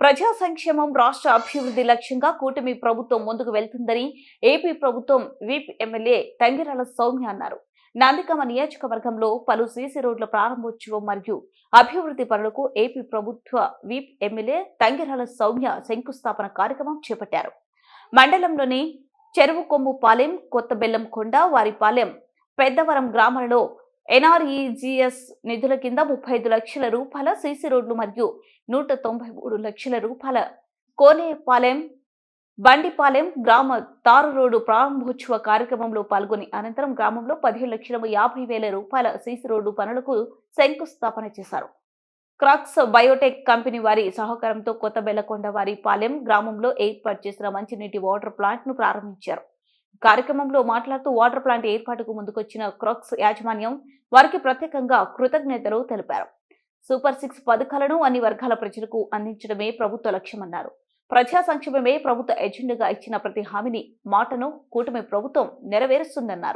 ప్రజా సంక్షేమం రాష్ట్ర అభివృద్ధి లక్ష్యంగా కూటమి ప్రభుత్వం ముందుకు వెళ్తుందని ఏపీ ప్రభుత్వం విప్ ఎమ్మెల్యే తంగిరాల సౌమ్య అన్నారు. నందికమ నియోజకవర్గంలో పలు సీసీ రోడ్ల ప్రారంభోత్సవం మరియు అభివృద్ధి పనులకు ఏపీ ప్రభుత్వ విప్ ఎమ్మెల్యే తంగిరాల సౌమ్య శంకుస్థాపన కార్యక్రమం చేపట్టారు. మండలంలోని చెరువుకొమ్ము పాలెం కొత్తబెల్లం కొండ వారిపాలెం పెద్దవరం గ్రామాలలో ఎన్ఆర్ఈజీఎస్ నిధుల కింద ముప్పై ఐదు లక్షల రూపాయల సీసీ రోడ్లు మరియు నూట తొంభై మూడు లక్షల రూపాయల కోనేపాలెం బండిపాలెం గ్రామ తారు రోడ్డు ప్రారంభోత్సవ కార్యక్రమంలో పాల్గొని అనంతరం గ్రామంలో పదిహేను లక్షల యాభై వేల రూపాయల సీసీ రోడ్డు పనులకు శంకుస్థాపన చేశారు. క్రాక్స్ బయోటెక్ కంపెనీ వారి సహకారంతో కొత్త బెల్లకొండ వారి పాలెం గ్రామంలో ఏర్పాటు చేసిన మంచినీటి వాటర్ ప్లాంట్ను ప్రారంభించారు. కార్యక్రమంలో మాట్లాడుతూ వాటర్ ప్లాంట్ ఏర్పాటుకు ముందుకొచ్చిన క్రాక్స్ యాజమాన్యం వారికి ప్రత్యేకంగా కృతజ్ఞతలు తెలిపారు. సూపర్ సిక్స్ పథకాలను అన్ని వర్గాల ప్రజలకు అందించడమే ప్రభుత్వ లక్ష్యమన్నారు. ప్రజా సంక్షేమమే ప్రభుత్వ ఎజెండాగా ఇచ్చిన ప్రతి హామీని మాటను కూటమి ప్రభుత్వం నెరవేరుస్తుందన్నారు.